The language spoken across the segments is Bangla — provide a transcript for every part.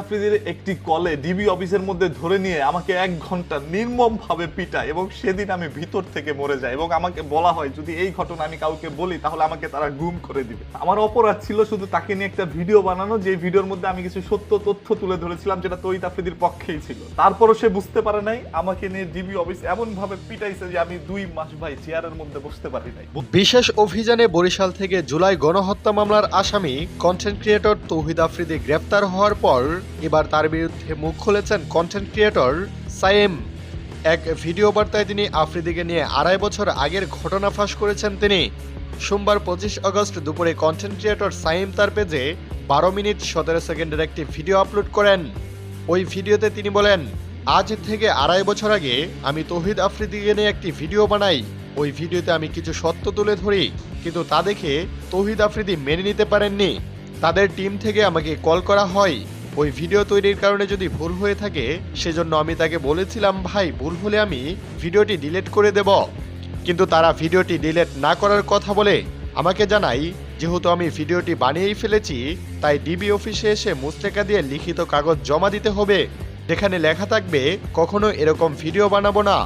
আফ্রিদির একটি কলে ডিবি অফিসের মধ্যে ধরে নিয়ে আমাকে এক ঘণ্টা নির্মম ভাবে পিটায় এবং সেদিন আমি ভিতর থেকে মরে যাই এবং আমাকে বলা হয়, যদি এই ঘটনা আমি কাউকে বলি, তাহলে আমাকে তারা গুম করে দিবে। আমার অপরাধ ছিল শুধু তাকে নিয়ে একটা ভিডিও বানানো যে ভিডিওর মধ্যে আমি কিছু সত্য তথ্য তুলে ধরেছিলাম, যেটা তৈত আফ্রিদির পক্ষেই ছিল। তারপরও সে বুঝতে পারে নাই, আমাকে নিয়ে ডিবি অফিস এমন ভাবে পিটাইছে যে আমি দুই মাস ভাই চেয়ারের মধ্যে বসতে পারি নাই। বিশেষ অভিযানে বরিশাল থেকে জুলাই গণহত্যা মামলার আসামি কন্টেন্ট ক্রিয়েটর তৌহিদ আফ্রিদি গ্রেফতার হওয়ার পর এবার তার বিরুদ্ধে মুখ খুলেছেন কন্টেন্ট ক্রিয়েটর সায়েম। এক ভিডিও বার্তায় তিনি আফ্রিদিকে নিয়ে আড়াই বছর আগের ঘটনা ফাঁস করেছেন তিনি। সোমবার পঁচিশ আগস্ট দুপুরে কন্টেন্ট ক্রিয়েটর সাইম তার পেজে বারো মিনিট সতেরো সেকেন্ডের একটি ভিডিও আপলোড করেন। ওই ভিডিওতে তিনি বলেন, আজ থেকে আড়াই বছর আগে আমি তৌহিদ আফ্রিদিকে নিয়ে একটি ভিডিও বানাই। ওই ভিডিওতে আমি কিছু সত্য তুলে ধরি, কিন্তু তা দেখে তৌহিদ আফ্রিদি মেনে নিতে পারেননি। তাদের টিম থেকে আমাকে কল করা হয়। ওই ভিডিও তৈরির কারণে যদি ভুল হয়ে থাকে, সেজন্য আমি তাকে বলেছিলাম, ভাই, ভুল হলে আমি ভিডিওটি ডিলিট করে দেব। কিন্তু তারা ভিডিওটি ডিলেট না করার কথা বলে আমাকে জানাই, যেহেতু আমি ভিডিওটি বানিয়েই ফেলেছি, তাই ডিবি অফিসে এসে মুস্তেকা দিয়ে লিখিত কাগজ জমা দিতে হবে। যেখানে লেখা থাকবে, কখনো এরকম ভিডিও বানাবো না।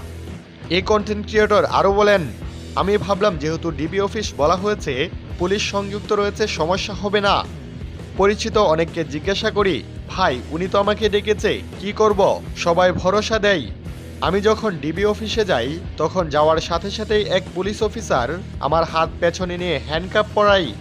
এই কন্টেন্ট ক্রিয়েটর আরও বলেন, আমি ভাবলাম, যেহেতু ডিবি অফিস বলা হয়েছে, পুলিশ সংযুক্ত রয়েছে, সমস্যা হবে না। পরিচিত অনেককে জিজ্ঞাসা করি ভাই, উনি তো আমাকে ডেকেছে। কি করব? সবাই ভরসা দেয় আমি যখন ডিবি অফিসে যাই, তখন যাওয়ার সাথে সাথেই এক পুলিশ অফিসার আমার হাত পেছনে নিয়ে হ্যান্ডকাপ পরাই।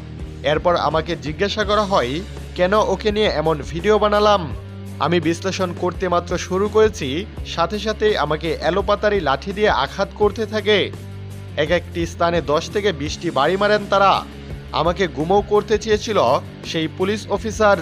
এরপর আমাকে জিজ্ঞাসা করা হয়, কেন ওকে নিয়ে এমন ভিডিও বানালাম? আমি বিশ্লেষণ করতে মাত্র শুরু করেছি, সাথে সাথে আমাকে এলোপাতারি লাঠি দিয়ে আঘাত করতে থাকে। এক একটি স্থানে দশ থেকে বিশটি বাড়ি মারেন তারা। আমাকে গুমও করতে চেয়েছিল সেই পুলিশ অফিসার।